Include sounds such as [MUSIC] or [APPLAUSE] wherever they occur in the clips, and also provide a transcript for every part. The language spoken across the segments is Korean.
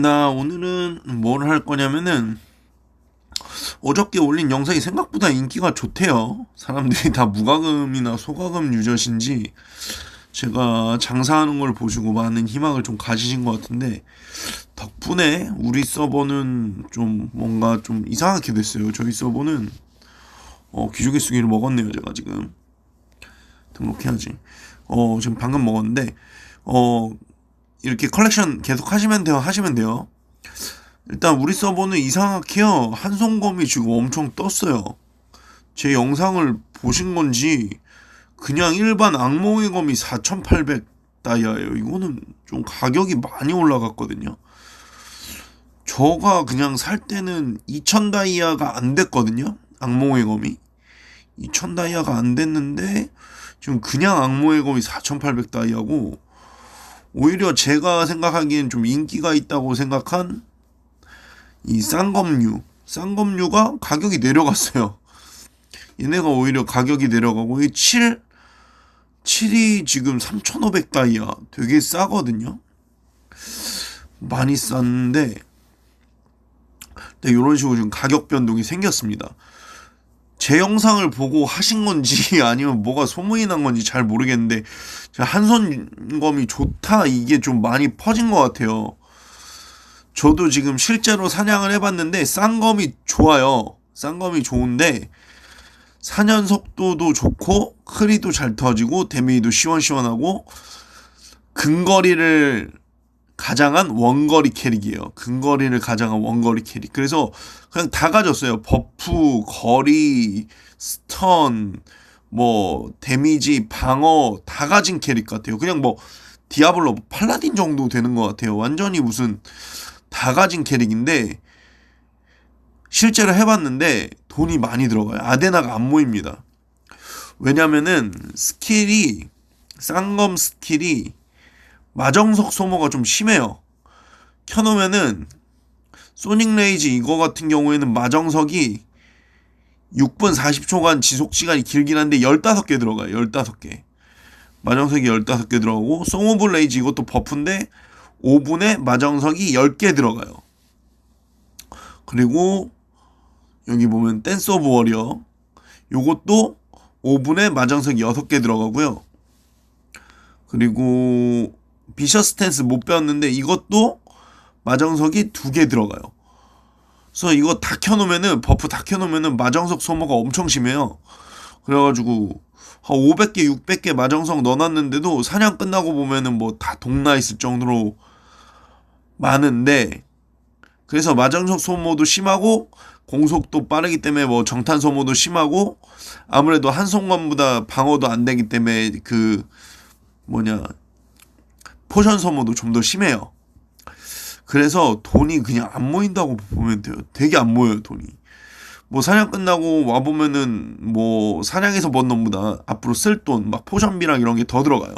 나 오늘은 뭘 할 거냐면은 어저께 올린 영상이 생각보다 인기가 좋대요. 사람들이 다 무과금이나 소과금 유저신지 제가 장사하는 걸 보시고 많은 희망을 좀 가지신 것 같은데 덕분에 우리 서버는 좀 뭔가 좀 이상하게 됐어요. 저희 서버는 어 귀족의 수기를 먹었네요. 제가 지금 등록해야지. 어 지금 방금 먹었는데 어 이렇게 컬렉션 계속 하시면 돼요. 하시면 돼요. 일단 우리 서버는 이상하게요. 한송검이 지금 엄청 떴어요. 제 영상을 보신 건지 그냥 일반 악몽의 검이 4,800 다이아예요. 이거는 좀 가격이 많이 올라갔거든요. 저가 그냥 살 때는 2,000 다이아가 안 됐거든요. 악몽의 검이 2,000 다이아가 안 됐는데 지금 그냥 악몽의 검이 4,800 다이아고 오히려 제가 생각하기엔 좀 인기가 있다고 생각한 이 쌍검류 쌍검류가 가격이 내려갔어요. 얘네가 오히려 가격이 내려가고 이 7, 7이 지금 3,500 다이아 되게 싸거든요. 많이 쌌는데 이런 식으로 지금 가격 변동이 생겼습니다. 제 영상을 보고 하신 건지 [LAUGHS] 아니면 뭐가 소문이 난 건지 잘 모르겠는데 한손검이 좋다 이게 좀 많이 퍼진 것 같아요. 저도 지금 실제로 사냥을 해봤는데 쌍검이 좋아요. 쌍검이 좋은데 사냥 속도도 좋고 크리도 잘 터지고 데미지도 시원시원하고 근거리를 가장한 원거리 캐릭이에요. 근거리를 가장한 원거리 캐릭. 그래서 그냥 다 가졌어요. 버프, 거리, 스턴, 뭐 데미지, 방어 다 가진 캐릭 같아요. 그냥 뭐 디아블로 팔라딘 정도 되는 것 같아요. 완전히 무슨 다 가진 캐릭인데 실제로 해봤는데 돈이 많이 들어가요. 아데나가 안 모입니다. 왜냐면은 스킬이 쌍검 스킬이 마정석 소모가 좀 심해요. 켜놓으면은 소닉 레이지 이거 같은 경우에는 마정석이 6분 40초간 지속 시간이 길긴 한데 15개 들어가요. 15개. 마정석이 15개 들어가고 송 오브 레이지 이것도 버프인데 5분에 마정석이 10개 들어가요. 그리고 여기 보면 댄스 오브 워리어 요것도 5분에 마정석이 6개 들어가고요. 그리고 비셔 스탠스 못 배웠는데 이것도 마정석이 두 개 들어가요. 그래서 이거 다 켜놓으면은 버프 다 켜놓으면은 마정석 소모가 엄청 심해요. 그래가지고 한 500개, 600개 마정석 넣어놨는데도 사냥 끝나고 보면은 뭐 다 동나 있을 정도로 많은데 그래서 마정석 소모도 심하고 공속도 빠르기 때문에 뭐 정탄 소모도 심하고 아무래도 한송관보다 방어도 안 되기 때문에 그 뭐냐 포션 소모도 좀 더 심해요. 그래서 돈이 그냥 안 모인다고 보면 돼요. 되게 안 모여요, 돈이. 뭐 사냥 끝나고 와 보면은 뭐 사냥에서 번 돈보다 앞으로 쓸 돈, 막 포션비랑 이런 게 더 들어가요.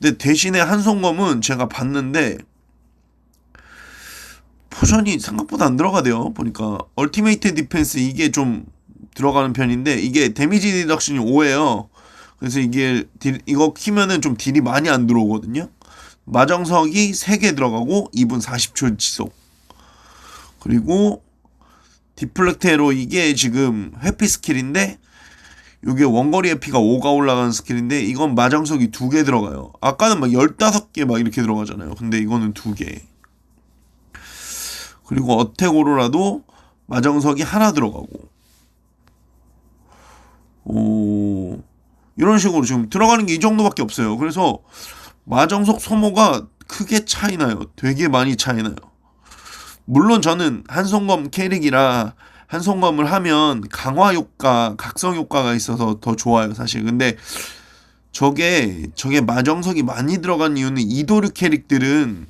근데 대신에 한송검은 제가 봤는데 포션이 생각보다 안 들어가대요. 보니까 얼티메이트 디펜스 이게 좀 들어가는 편인데 이게 데미지 디덕션이 5예요. 그래서 이게 딜, 이거 키면은 좀 딜이 많이 안 들어오거든요. 마정석이 3개 들어가고 2분 40초 지속. 그리고 디플렉테로 이게 지금 회피 스킬인데 이게 원거리 회피가 5가 올라가는 스킬인데 이건 마정석이 2개 들어가요. 아까는 막 15개 막 이렇게 들어가잖아요. 근데 이거는 2개. 그리고 어택오로라도 마정석이 하나 들어가고 오 이런 식으로 지금 들어가는 게 이 정도밖에 없어요. 그래서 마정석 소모가 크게 차이나요. 되게 많이 차이나요. 물론 저는 한송검 캐릭이라 한송검을 하면 강화 효과, 각성 효과가 있어서 더 좋아요, 사실. 근데 저게 저게 마정석이 많이 들어간 이유는 이도류 캐릭들은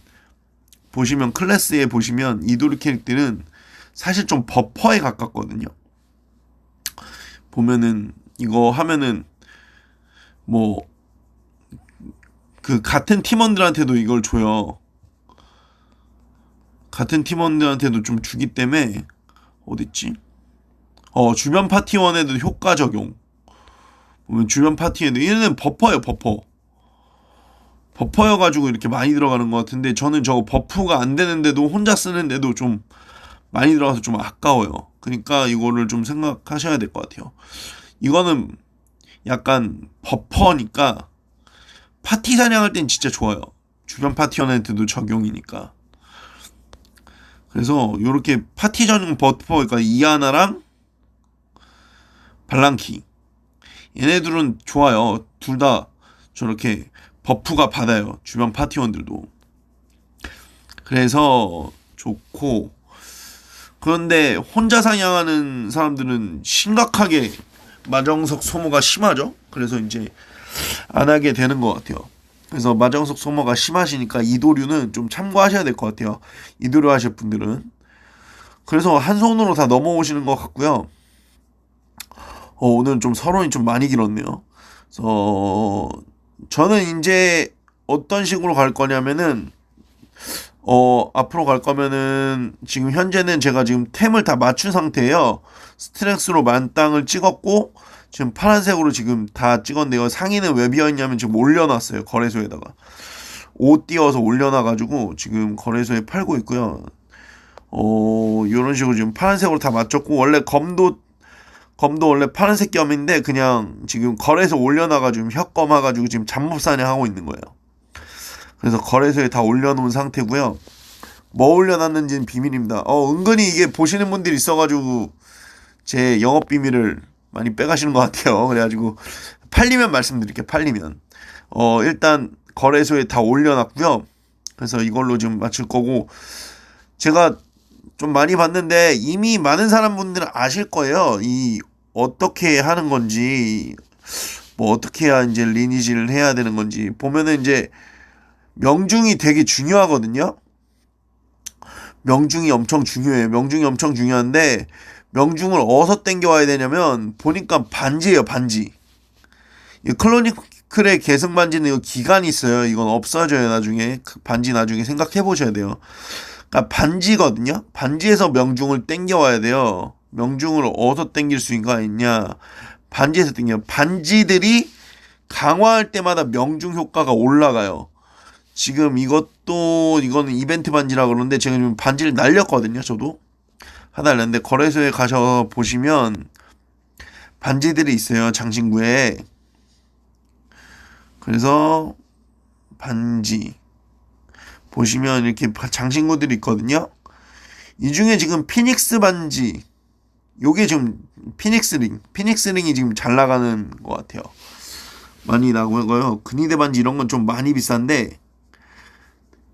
보시면 클래스에 보시면 이도류 캐릭들은 사실 좀 버퍼에 가깝거든요. 보면은 이거 하면은 뭐 그 같은 팀원들한테도 이걸 줘요. 같은 팀원들한테도 좀 주기 때문에 어딨지? 어 주변 파티원에도 효과 적용. 보면 주변 파티에도 얘는 버퍼예요 버퍼. 버퍼여가지고 이렇게 많이 들어가는 것 같은데 저는 저거 버프가 안 되는데도 혼자 쓰는데도 좀 많이 들어가서 좀 아까워요. 그러니까 이거를 좀 생각하셔야 될 것 같아요. 이거는 약간 버퍼니까 파티 사냥할 땐 진짜 좋아요. 주변 파티원한테도 적용이니까. 그래서 이렇게 파티 전용 버퍼 그러니까 이하나랑 발랑키 얘네들은 좋아요. 둘 다 저렇게 버프가 받아요. 주변 파티원들도. 그래서 좋고 그런데 혼자 사냥하는 사람들은 심각하게 마정석 소모가 심하죠. 그래서 이제 안 하게 되는 것 같아요. 그래서 마정석 소모가 심하시니까 이도류는 좀 참고하셔야 될 것 같아요. 이도류 하실 분들은. 그래서 한 손으로 다 넘어오시는 것 같고요. 어, 오늘 좀 서론이 좀 많이 길었네요. 그래서 저는 이제 어떤 식으로 갈 거냐면은 어 앞으로 갈 거면은 지금 현재는 제가 지금 템을 다 맞춘 상태예요. 스트렝스로 만땅을 찍었고 지금 파란색으로 지금 다 찍었는데요. 상의는 왜 비어있냐면 지금 올려놨어요. 거래소에다가 옷 띄워서 올려놔가지고 지금 거래소에 팔고 있고요. 어 이런 식으로 지금 파란색으로 다 맞췄고 원래 검도 검도 원래 파란색 겸인데 그냥 지금 거래소 올려놔가지고 혀검해가지고 지금 잠복사냥 하고 있는 거예요. 그래서 거래소에 다 올려놓은 상태고요. 뭐 올려놨는지는 비밀입니다. 어 은근히 이게 보시는 분들이 있어가지고 제 영업 비밀을 많이 빼가시는 것 같아요. [LAUGHS] 그래가지고 팔리면 말씀드릴게요. 팔리면 어 일단 거래소에 다 올려놨고요. 그래서 이걸로 지금 맞출 거고 제가 좀 많이 봤는데 이미 많은 사람분들은 아실 거예요. 이 어떻게 하는 건지 뭐 어떻게 해야 이제 리니지를 해야 되는 건지 보면은 이제 명중이 되게 중요하거든요. 명중이 엄청 중요해요. 명중이 엄청 중요한데 명중을 어디서 땡겨와야 되냐면 보니까 반지예요 반지. 이 클로니클의 계승 반지는 이거 기간이 있어요. 이건 없어져요 나중에 그 반지 나중에 생각해 보셔야 돼요. 그러니까 반지거든요. 반지에서 명중을 땡겨와야 돼요. 명중을 어디서 땡길 수가 있냐? 반지에서 땡겨. 반지들이 강화할 때마다 명중 효과가 올라가요. 지금 이것도 이거는 이벤트 반지라 그러는데 제가 지금 반지를 날렸거든요. 저도 하나 날렸는데 거래소에 가셔 보시면 반지들이 있어요. 장신구에. 그래서 반지 보시면 이렇게 장신구들이 있거든요. 이 중에 지금 피닉스 반지, 요게 지금 피닉스 링, 피닉스 링이 지금 잘 나가는 것 같아요. 많이 나고요. 근위대 반지 이런 건 좀 많이 비싼데,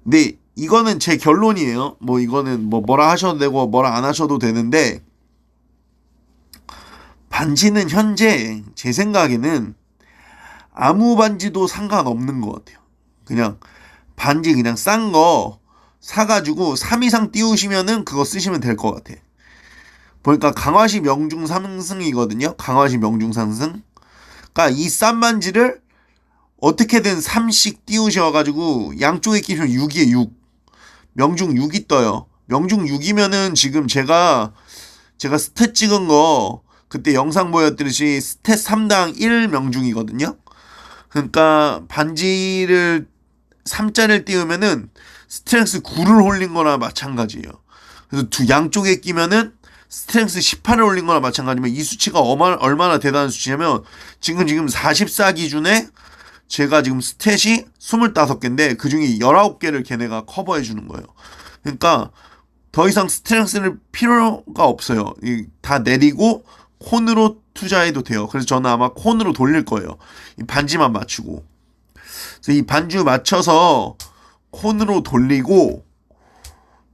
근데 이거는 제 결론이에요. 뭐 이거는 뭐 뭐라 하셔도 되고 뭐라 안 하셔도 되는데, 반지는 현재 제 생각에는 아무 반지도 상관없는 것 같아요. 그냥 반지 그냥 싼 거 사가지고 3 이상 띄우시면은 그거 쓰시면 될 것 같아. 보니까 강화시 명중 상승이거든요. 강화시 명중 상승. 그러니까 이 싼 반지를 어떻게든 3씩 띄우셔가지고 양쪽에 끼시면 6이에 6. 명중 6이 떠요. 명중 6이면은 지금 제가 제가 스탯 찍은 거 그때 영상 보였듯이 스탯 3당 1 명중이거든요. 그러니까 반지를 3자를 띄우면은 스트렝스 9를 올린 거나 마찬가지예요. 그래서 두 양쪽에 끼면은 스트렝스 18을 올린 거나 마찬가지면 이 수치가 얼마, 얼마나 대단한 수치냐면 지금 지금 44 기준에 제가 지금 스탯이 25개인데 그 중에 19개를 걔네가 커버해 주는 거예요. 그러니까 더 이상 스트렝스를 필요가 없어요. 다 내리고 콘으로 투자해도 돼요. 그래서 저는 아마 콘으로 돌릴 거예요. 이 반지만 맞추고. 그래서 이 반주 맞춰서 콘으로 돌리고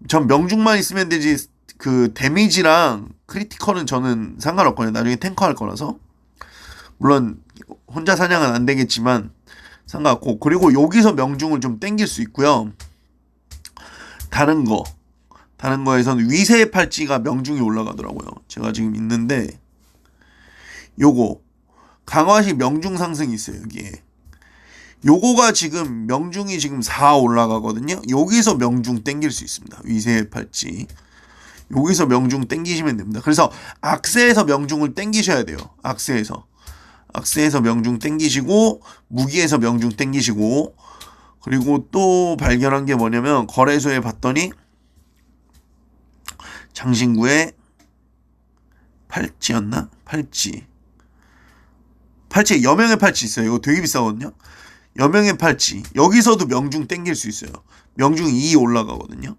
전 명중만 있으면 되지 그 데미지랑 크리티컬은 저는 상관없거든요. 나중에 탱커 할 거라서. 물론 혼자 사냥은 안 되겠지만 상관없고 그리고 여기서 명중을 좀 땡길 수 있고요. 다른 거 다른 거에서는 위세 팔찌가 명중이 올라가더라고요. 제가 지금 있는데 요거 강화시 명중 상승이 있어요 여기에 요거가 지금 명중이 지금 4 올라가거든요. 여기서 명중 땡길 수 있습니다. 위세 팔찌. 여기서 명중 땡기시면 됩니다. 그래서 악세에서 명중을 땡기셔야 돼요. 악세에서. 악세에서 명중 땡기시고 무기에서 명중 땡기시고 그리고 또 발견한 게 뭐냐면 거래소에 봤더니 장신구에 팔찌였나? 팔찌. 팔찌 여명의 팔찌 있어요. 이거 되게 비싸거든요. 여명의 팔찌. 여기서도 명중 땡길 수 있어요. 명중 2 올라가거든요.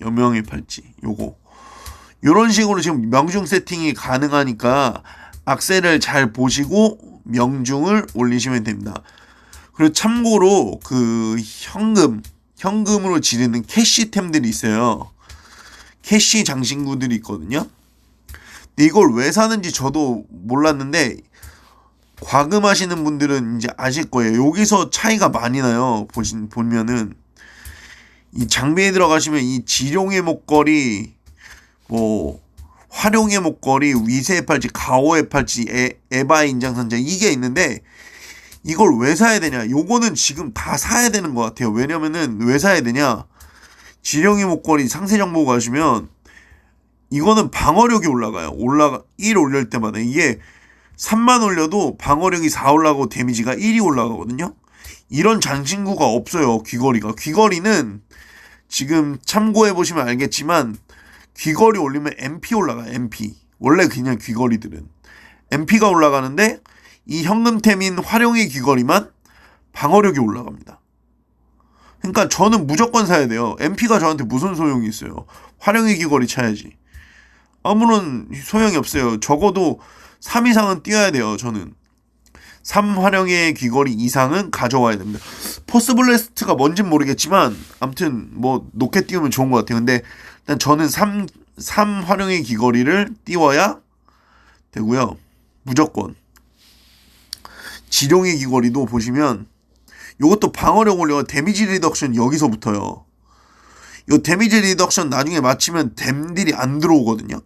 여명의 팔찌. 요거. 요런 식으로 지금 명중 세팅이 가능하니까 악셀을 잘 보시고 명중을 올리시면 됩니다. 그리고 참고로 그 현금, 현금으로 지르는 캐시템들이 있어요. 캐시 장신구들이 있거든요. 이걸 왜 사는지 저도 몰랐는데 과금하시는 분들은 이제 아실 거예요. 여기서 차이가 많이 나요. 보신 보면은 이 장비에 들어가시면 이 지룡의 목걸이 뭐 활용의 목걸이, 위세의 팔찌, 가오의 팔찌, 에, 에바의 인장선자 이게 있는데 이걸 왜 사야 되냐? 요거는 지금 다 사야 되는 것 같아요. 왜냐면은 왜 사야 되냐? 지령의 목걸이 상세 정보 가시면 이거는 방어력이 올라가요. 올라가 1 올릴 때마다 이게 3만 올려도 방어력이 4 올라가고 데미지가 1이 올라가거든요. 이런 장신구가 없어요. 귀걸이가. 귀걸이는 지금 참고해 보시면 알겠지만 귀걸이 올리면 MP 올라가. MP. 원래 그냥 귀걸이들은 MP가 올라가는데 이 현금템인 활용의 귀걸이만 방어력이 올라갑니다. 그러니까 저는 무조건 사야 돼요. MP가 저한테 무슨 소용이 있어요. 활용의 귀걸이 차야지. 아무런 소용이 없어요. 적어도 3 이상은 띄어야 돼요. 저는. 3 활용의 귀걸이 이상은 가져와야 됩니다. 포스블레스트가 뭔진 모르겠지만 아무튼 뭐 높게 띄우면 좋은 것 같아요. 근데 일단 저는 3, 3 활용의 귀걸이를 띄워야 되고요. 무조건. 지룡의 귀걸이도 보시면 이것도 방어력 올려 데미지 리덕션 여기서부터요. 이 데미지 리덕션 나중에 맞추면 댐딜이 안 들어오거든요.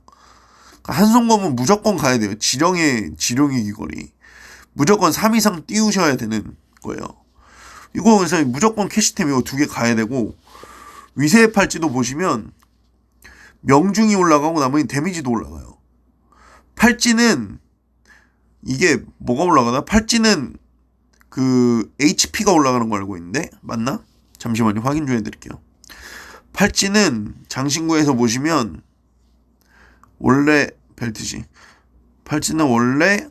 그러니까 한손검은 무조건 가야 돼요. 지령의 지령의 귀걸이 무조건 3 이상 띄우셔야 되는 거예요. 이거 그래서 무조건 캐시템 이거 두 개 가야 되고 위세의 팔찌도 보시면 명중이 올라가고 나머지 데미지도 올라가요. 팔찌는 이게 뭐가 올라가나? 팔찌는 그 HP가 올라가는 거 알고 있는데 맞나? 잠시만요 확인 좀 해드릴게요. 팔찌는 장신구에서 보시면 원래 벨트지. 팔찌는 원래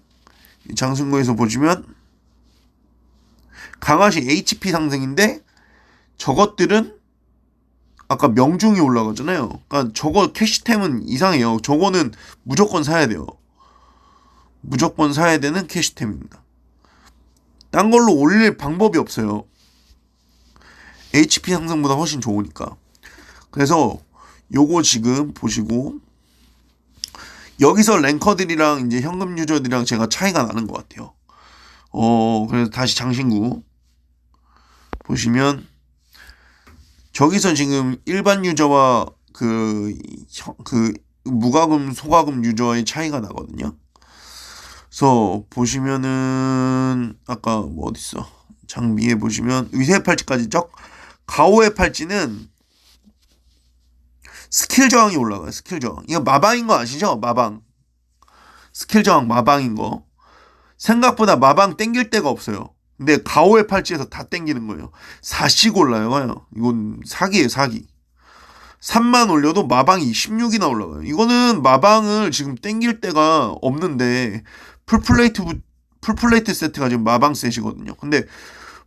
장신구에서 보시면 강화시 HP 상승인데 저것들은 아까 명중이 올라가잖아요. 그러니까 저거 캐시템은 이상해요. 저거는 무조건 사야 돼요. 무조건 사야 되는 캐시템입니다. 딴 걸로 올릴 방법이 없어요. HP 상승보다 훨씬 좋으니까. 그래서 요거 지금 보시고 여기서 랭커들이랑 이제 현금 유저들이랑 제가 차이가 나는 것 같아요. 어, 그래서 다시 장신구 보시면 저기서 지금 일반 유저와 그, 그 무과금, 소과금 유저의 차이가 나거든요. 그래서 보시면은 아까 뭐 어딨어? 장비에 보시면 위세 팔찌까지 적 가오의 팔찌는 스킬 저항이 올라가요 스킬 저항. 이거 마방인 거 아시죠? 마방. 스킬 저항 마방인 거. 생각보다 마방 땡길 데가 없어요 근데 가오의 팔찌에서 다 땡기는 거예요 4씩 올라요 이건 사기예요 사기 3만 올려도 마방이 16이나 올라가요 이거는 마방을 지금 땡길 데가 없는데 풀플레이트 풀플레이트 세트가 지금 마방 셋이거든요. 근데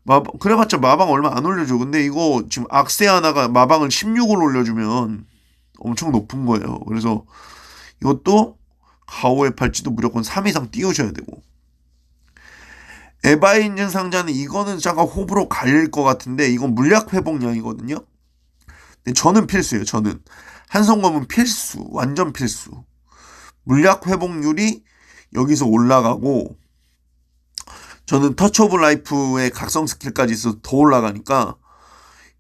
마 그래봤자 마방 얼마 안 올려줘. 근데 이거 지금 악세 하나가 마방을 16을 올려주면 엄청 높은 거예요. 그래서 이것도 가오의 팔찌도 무조건 3 이상 띄우셔야 되고 에바의 인증 상자는 이거는 잠깐 호불호 갈릴 것 같은데 이건 물약 회복량이거든요. 근데 저는 필수예요. 저는 한성검은 필수, 완전 필수. 물약 회복률이 여기서 올라가고 저는 터치 오브 라이프의 각성 스킬까지 있어서 더 올라가니까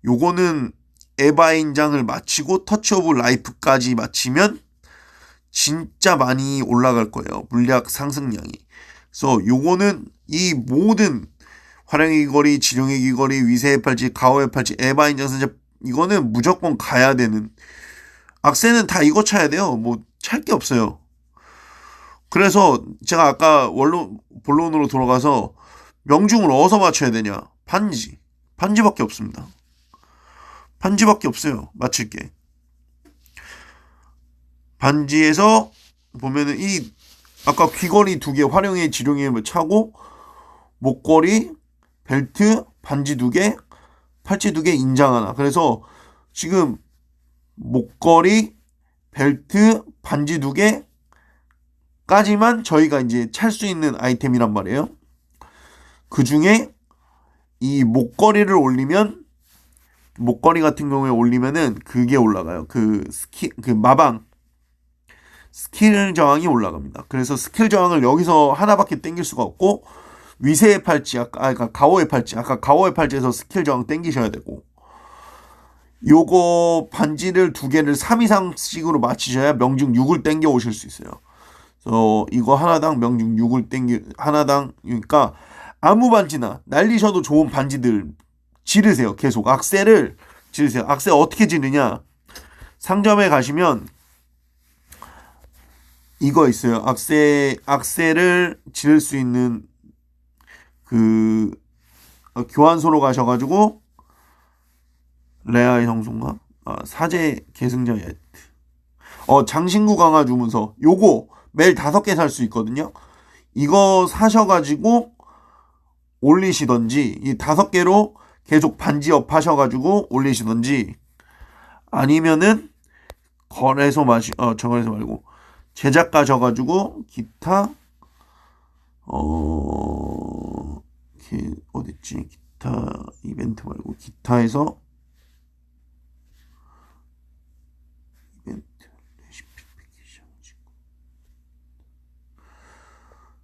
요거는 에바 인장을 마치고 터치 오브 라이프까지 마치면 진짜 많이 올라갈 거예요. 물약 상승량이. 그래서 요거는 이 모든 활용의 귀걸이, 지령의 귀걸이, 위세의 팔찌, 가오의 팔찌, 에바 인 장 선자 이거는 무조건 가야 되는 악세는 다 이거 차야 돼요. 뭐 찰 게 없어요. 그래서 제가 아까 원론 본론으로 돌아가서 명중을 어디서 맞춰야 되냐? 반지. 반지밖에 없습니다. 반지밖에 없어요. 맞힐 게. 반지에서 보면은 이 아까 귀걸이 두 개 활용해 지룡이에 차고 목걸이, 벨트, 반지 두 개, 팔찌 두 개, 인장 하나. 그래서 지금 목걸이, 벨트, 반지 두 개까지만 저희가 이제 찰 수 있는 아이템이란 말이에요. 그 중에 이 목걸이를 올리면 목걸이 같은 경우에 올리면은 그게 올라가요. 그 스키 그 마방 스킬 저항이 올라갑니다. 그래서 스킬 저항을 여기서 하나밖에 땡길 수가 없고 위세의 팔찌 아까 아까 가오의 팔찌 아까 가오의 팔찌에서 스킬 저항 땡기셔야 되고 요거 반지를 두 개를 3 이상씩으로 맞히셔야 명중 6을 땡겨 오실 수 있어요. 그래서 이거 하나당 명중 6을 땡기 하나당 그러니까 아무 반지나 날리셔도 좋은 반지들 지르세요. 계속 악셀을 지르세요. 악셀 어떻게 지르냐? 상점에 가시면 이거 있어요. 악셀 악셀을 지를 수 있는 그 어, 교환소로 가셔가지고 레아의 성송가 아, 사제 계승자 예트 어 장신구 강화 주문서 요거 매일 다섯 개 살 수 있거든요. 이거 사셔가지고 올리시던지 이 다섯 개로 계속 반지업 하셔가지고 올리시던지 아니면은 거래소 마시 어 저거에서 말고 제작가 져가지고 기타 어 기, 어딨지? 기타 이벤트 말고 기타에서 이벤트 레시피 패키지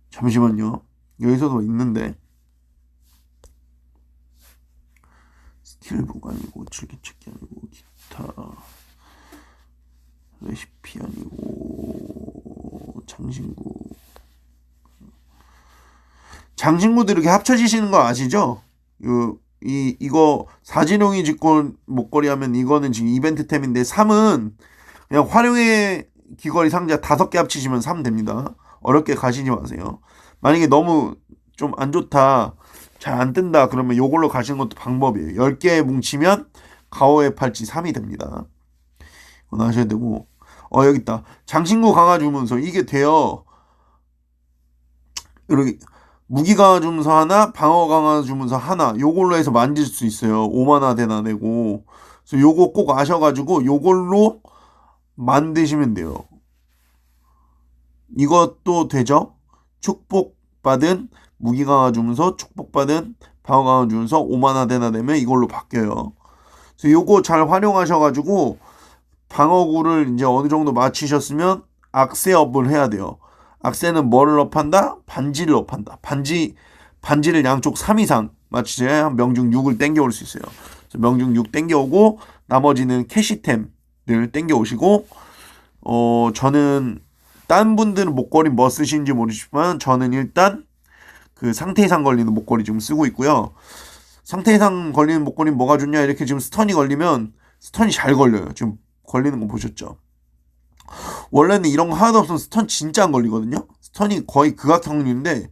잠시만요. 여기서도 있는데. 스킬북 아니고 즐기찾기 아니고 기타 레시피 아니고 장신구 장신구도 이렇게 합쳐지시는 거 아시죠? 이, 이 이거 사진용이 직권 목걸이 하면 이거는 지금 이벤트템인데 3은 그냥 활용의 귀걸이 상자 다섯 개 합치시면 3 됩니다. 어렵게 가시지 마세요. 만약에 너무 좀 안 좋다 잘 안 뜬다 그러면 요걸로 가시는 것도 방법이에요. 10개 뭉치면 가오의 팔찌 3이 됩니다. 이거 하셔야 되고 어 여기 있다. 장신구 강화 주문서 이게 돼요. 이렇게 무기 강화 주문서 하나, 방어 강화 주문서 하나 요걸로 해서 만질 수 있어요. 5만화 대나 내고. 그래서 요거 꼭 아셔가지고 요걸로 만드시면 돼요. 이것도 되죠? 축복받은 무기 강화 주문서, 축복받은 방어 강화 주문서 5만화 대나 되면 이걸로 바뀌어요. 그래서 요거 잘 활용하셔가지고 방어구를 이제 어느 정도 맞추셨으면 악세업을 해야 돼요. 악세는 뭐를 업한다? 반지를 업한다. 반지 반지를 양쪽 3 이상 맞추셔야 명중 6을 땡겨올 수 있어요. 명중 6 땡겨오고 나머지는 캐시템을 땡겨오시고 어 저는 딴 분들은 목걸이 뭐 쓰시는지 모르시지만 저는 일단 그 상태 이상 걸리는 목걸이 지금 쓰고 있고요. 상태 이상 걸리는 목걸이 뭐가 좋냐 이렇게 지금 스턴이 걸리면 스턴이 잘 걸려요. 지금 걸리는 거 보셨죠? 원래는 이런 거 하나도 없으면 스턴 진짜 안 걸리거든요. 스턴이 거의 극악형률인데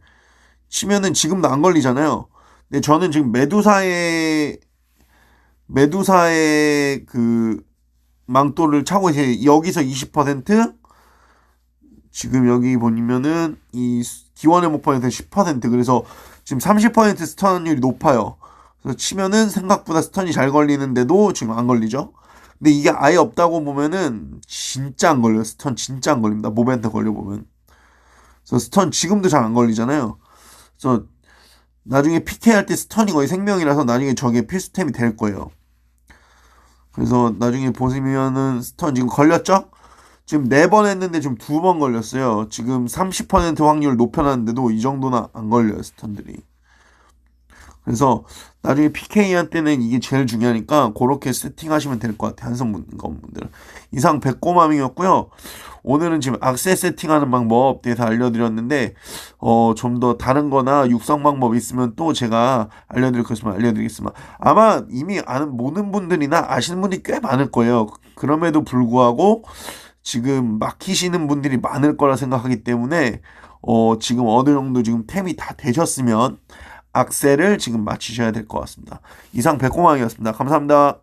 치면은 지금도 안 걸리잖아요. 근데 저는 지금 메두사의 메두사의 그 망토를 차고 이제 여기서 20% 지금 여기 보면은 이 기원의 목표에서 10% 그래서 지금 30% 스턴율이 높아요. 그래서 치면은 생각보다 스턴이 잘 걸리는데도 지금 안 걸리죠. 근데 이게 아예 없다고 보면은 진짜 안 걸려요. 스턴 진짜 안 걸립니다. 모멘트 걸려보면. 그래서 스턴 지금도 잘 안 걸리잖아요. 그래서 나중에 PK 할 때 스턴이 거의 생명이라서 나중에 저게 필수템이 될 거예요. 그래서 나중에 보시면은 스턴 지금 걸렸죠? 지금 네 번 했는데 지금 두 번 걸렸어요. 지금 30% 확률 높여놨는데도 이 정도나 안 걸려요, 스턴들이. 그래서 나중에 PK한 때는 이게 제일 중요하니까 그렇게 세팅하시면 될 것 같아요. 한성분들. 이상 백고맘이었고요. 오늘은 지금 악세 세팅하는 방법 대해서 알려드렸는데 어, 좀 더 다른 거나 육성 방법 있으면 또 제가 알려드릴 것이면 알려드리겠습니다. 아마 이미 아는 모든 분들이나 아시는 분이 꽤 많을 거예요. 그럼에도 불구하고 지금 막히시는 분들이 많을 거라 생각하기 때문에 어, 지금 어느 정도 지금 템이 다 되셨으면 악셀을 지금 맞추셔야 될 것 같습니다. 이상 백공왕이었습니다. 감사합니다.